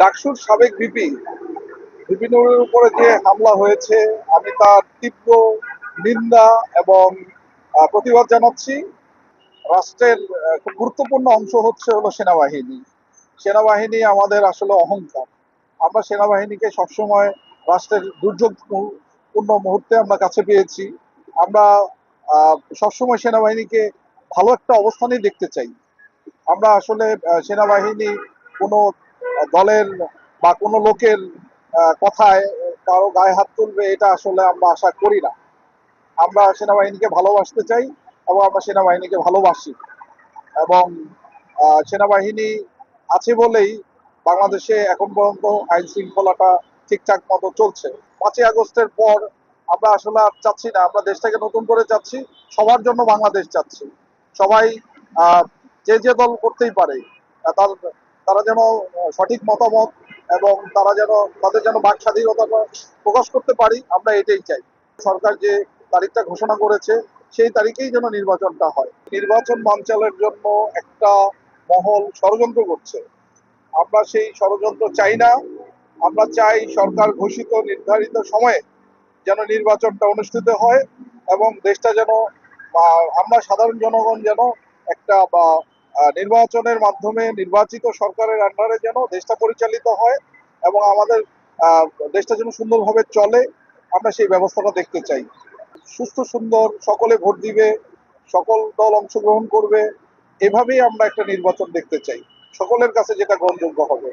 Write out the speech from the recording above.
ডাকসুর সাবেক VP VP নুরের উপরে যে হামলা হয়েছে, আমি তার তীব্র নিন্দা এবং প্রতিবাদ জানাচ্ছি। রাষ্ট্রের খুব গুরুত্বপূর্ণ অংশ হচ্ছে হলো সেনাবাহিনী। সেনাবাহিনী আমাদের আসলে অহংকার। আমরা সেনাবাহিনীকে সবসময় রাষ্ট্রের দুর্যোগপূর্ণ মুহূর্তে আমরা কাছে পেয়েছি। আমরা সবসময় সেনাবাহিনীকে ভালো একটা অবস্থানেই দেখতে চাই। আমরা আসলে সেনাবাহিনী কোনো দলের বা কোনো লোকের কথায় কারও গায়ে হাত তুলবে, এটা আসলে আমরা আশা করি না। আমরা সেনাবাহিনীকে ভালোবাসতে চাই এবং আমরা সেনাবাহিনীকে ভালোবাসি। এবং সেনাবাহিনী আছে বলেই বাংলাদেশে এখন পর্যন্ত আইন শৃঙ্খলাটা ঠিকঠাক মতো চলছে। পাঁচই আগস্টের পর আমরা আসলে আর চাচ্ছি না। আমরা দেশটাকে নতুন করে চাচ্ছি সবার জন্য বাংলাদেশ চাচ্ছি। সবাই যে যে দল করতেই পারে, তার তারা যেন সঠিক মতামত এবং তারা যেন, তাদের যেন বাক স্বাধীনতাটা প্রকাশ করতে পারি, আমরা এটাই চাই। সরকার যে তারিখটা ঘোষণা করেছে, সেই তারিখেই যেন নির্বাচনটা হয়। নির্বাচন বানচালের জন্য একটা মহল ষড়যন্ত্র করছে। আমরা সেই ষড়যন্ত্র চাই না। আমরা চাই সরকার ঘোষিত, নির্ধারিত সময়ে যেন নির্বাচনটা অনুষ্ঠিত হয় এবং দেশটা যেন আমরা সাধারণ জনগণ যেন একটা, বা নির্বাচনের মাধ্যমে নির্বাচিত সরকারের আন্ডারে যেন দেশটা পরিচালিত হয় এবং আমাদের দেশটা যেন সুন্দরভাবে চলে, আমরা সেই ব্যবস্থাটা দেখতে চাই। সুস্থ, সুন্দর, সকলে ভোট দিবে, সকল দল অংশগ্রহণ করবে, এভাবেই আমরা একটা নির্বাচন দেখতে চাই। সকলের কাছে যেটা গ্রহণযোগ্য হবে।